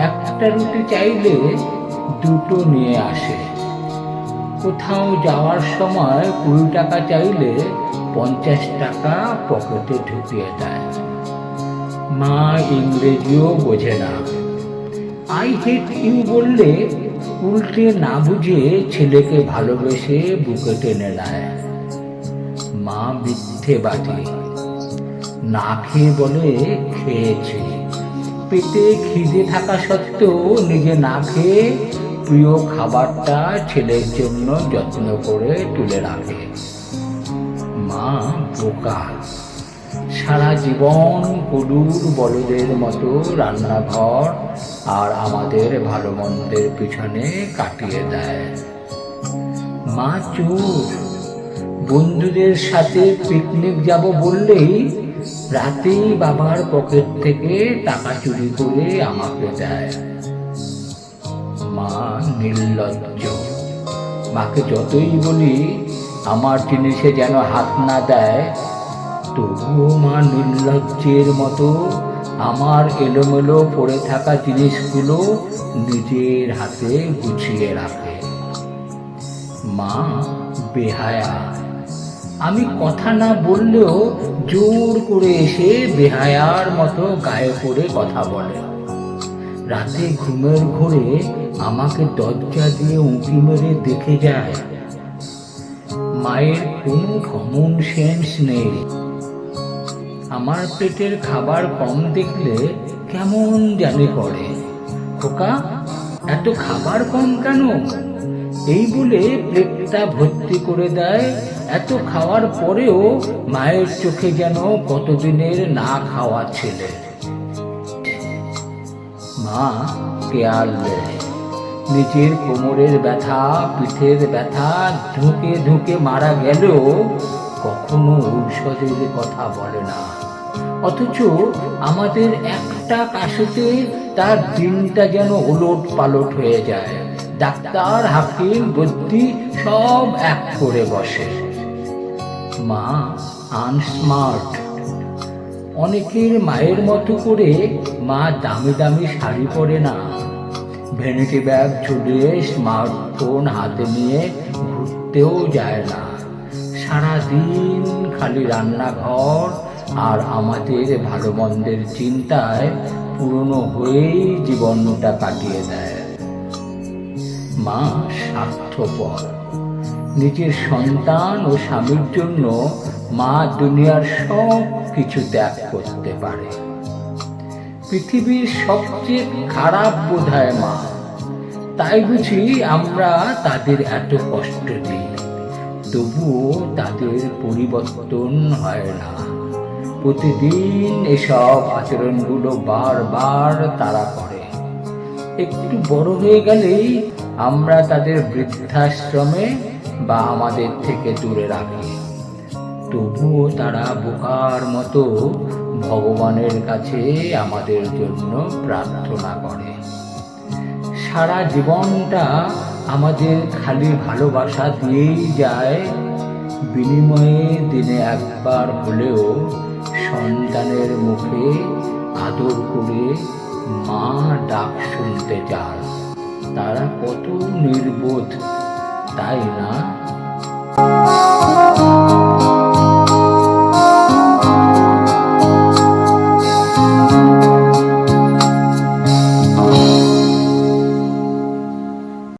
একটা রুটি চাইলে দুটো নিয়ে আসে। কোথাও যাওয়ার সময় কুড়ি টাকা চাইলে পঞ্চাশ টাকা পকেটে ঢুকিয়ে দেয়। মা ইংরেজিও বোঝে না। আই হেট ইউ বললে উল্টে না বুঝে ছেলেকে ভালোবেসে বুকে টেনে নেয়। মা মিথ্যে বাদী না খেয়ে বলে খেয়েছি। পেটে খিদে থাকা সত্ত্বেও নিজে না খেয়ে প্রিয় খাবারটা ছেলের জন্য যত্ন করে তুলে রাখে। মা বোকা। সারা জীবন গরুর বলদের মতো রান্নাঘর আর আমাদের ভালো মন্দের পিছনে কাটিয়ে দেয়। মা চোর। বন্ধুদের সাথে পিকনিক যাব বললেই রাতেই বাবার পকেট থেকে টাকা চুরি করে আমাকে দেয়। মা নির্লজ্জ। মাকে যতই বলি, আমার জিনিসে যেন হাত না দেয়, তবুও মা নির্লজ্জের মতো আমার এলোমেলো পড়ে থাকা জিনিসগুলো নিজের হাতে গুছিয়ে রাখে। মা বেহায়া। আমি কথা না বললেও জোর করে এসে বেহায়ার মতো গায়ে পড়ে কথা বলে। রাতে ঘুমের ঘোরে আমাকে দরজা দিয়ে উঁকি মেরে দেখে যায় মায়ের কোনো কমন সেন্স নেই। আমার পেটের খাবার কম দেখলে কেমন জানি করে খোকা, এত খাবার কম কেন? এই বলে প্লেটটা ভর্তি করে দেয়। এত খাওয়ার পরেও মায়ের চোখে যেন কতদিনের না খাওয়া ছেলে। মা কেয়ারলেস নিজের কোমরের ব্যথা, পিঠের ব্যথা ধুকে ধুকে মারা গেলেও কখনো ঔষধের কথা বলে না। অথচ আমাদের একটা কাশিতে তার দিনটা যেন ওলট পালট হয়ে যায়। ডাক্তার, হাকিম, বুদ্ধি, সব এক করে বসে। মা, আনস্মার্ট। অনেকের মায়ের মতো করে মা দামি দামি শাড়ি পরে না। ভ্যানিটি ব্যাগ ঝুলিয়ে স্মার্টফোন হাতে নিয়ে ঘুরতেও যায় না। সারাদিন খালি রান্নাঘর আর আমাদের ভালো মন্দের চিন্তায় পুরনো হয়েই জীবনটা কাটিয়ে দেয়। মা স্বার্থপর। নিজের সন্তান ও স্বামীর জন্য মা দুনিয়ার সব কিছু ত্যাগ করতে পারে। পৃথিবীর সবচেয়ে খারাপ বোধহয় মা। তাই বুঝি আমরা তাদের এত কষ্ট দিই। তবুও তাদের পরিবর্তন হয় না। প্রতিদিন এসব আচরণগুলো বারবার তারা করে। একটু বড় হয়ে গেলেই আমরা তাদের বৃদ্ধাশ্রমে বা আমাদের থেকে দূরে রাখি। তবুও তারা বোকার মতো ভগবানের কাছে আমাদের জন্য প্রার্থনা করে। সারা জীবনটা আমাদের খালি ভালোবাসা দিয়েই যায়। বিনিময়ে দিনে একবার হলেও সন্তানের মুখে আদর করে মা ডাক শুনতে চান তারা কত নির্বোধ তাই না?